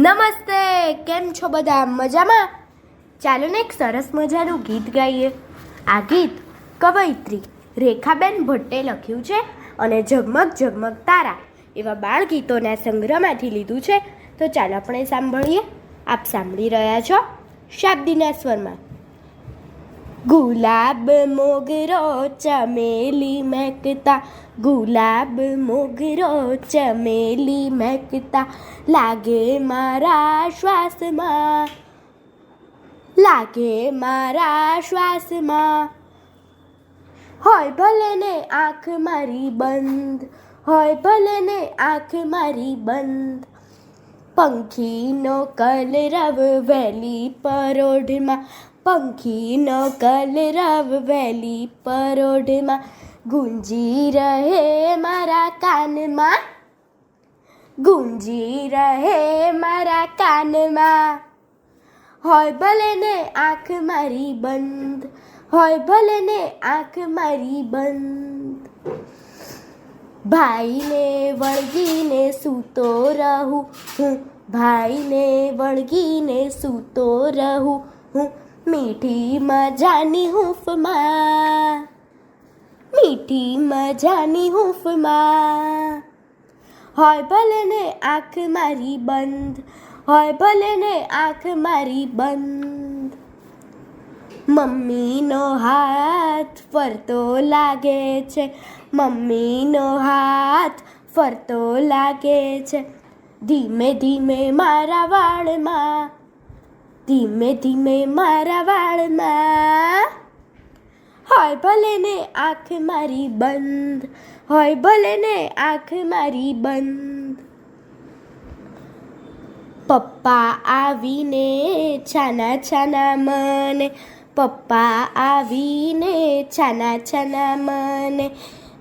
નમસ્તે, કેમ છો બધા? મજામાં? ચાલો ને એક સરસ મજાનું ગીત ગાઈએ. આ ગીત કવયત્રી રેખાબેન ભટ્ટે લખ્યું છે અને ઝગમગ ઝગમગ તારા એવા બાળ ગીતોના સંગ્રહમાંથી લીધું છે. તો ચાલો આપણે સાંભળીએ. આપ સાંભળી રહ્યા છો શાબ્દીના સ્વરમાં. ગુલાબ મોગરો ચમેલી મહેકતા ગુલાબ મોગરો ચમેલી મહેકતા લાગે મારા શ્વાસમાં, લાગે મારા શ્વાસમાં. હોય ભલે ને આંખ મારી બંધ, હોય ભલે ને આંખ મારી બંધ. પંખીનો કલરવ વહેલી પરોઢમાં પંખીનો કલરવ વહેલી પરોઢમાં ગુંજી રહે મારા કાનમાં. ગુંજી રહે મારા કાનમાં. હોય ભલે ને આંખ મારી બંધ, હોય ભલે ને આંખ મારી બંધ. ભાઈને વળગીને સૂતો રહું હું, ભાઈને વળગીને સૂતો રહું હું મીઠી મજાની હૂંફમાં. મીઠી મજાની હૂંફમાં. હોય ભલે ને આંખ મારી બંધ, હોય ભલે ને આંખ મારી બંધ. મમ્મીનો હાથ ફરતો લાગે છે, મમ્મીનો હાથ ફરતો લાગે છે. ધીમે ધીમે મારા વાળમાં ધીમે ધીમે મારા વાળમાં. હોય ભલે ને આંખ મારી બંધ, હોય ભલે ને આંખ મારી બંધ. પપ્પા આવીને છાના છાના મને, પપ્પા આવીને છાના છાના મને.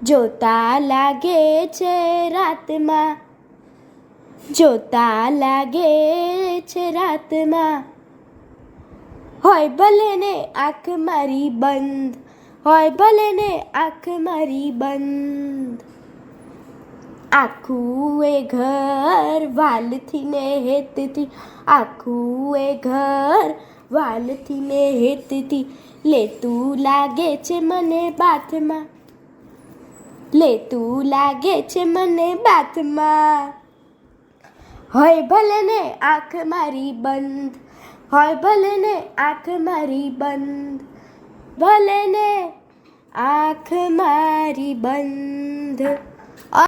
જોતા લાગે છે રાતમાં, જોતા લાગે છે રાતમાં. હોય ભલે ને આંખ મારી બંધ, હોય ભલે ને આંખ મારી બંધ. આખું એ ઘર વાલથી ને હેતથી આખું એ ઘર વાલથી ને હેતથી લેતું લાગે છે મને બાથમાં લેતું લાગે છે મને બાથમાં. હોય ભલે ને આંખ મારી બંધ હોય ભલે ને આંખ મારી બંધ ભલે ને આંખ મારી બંધ.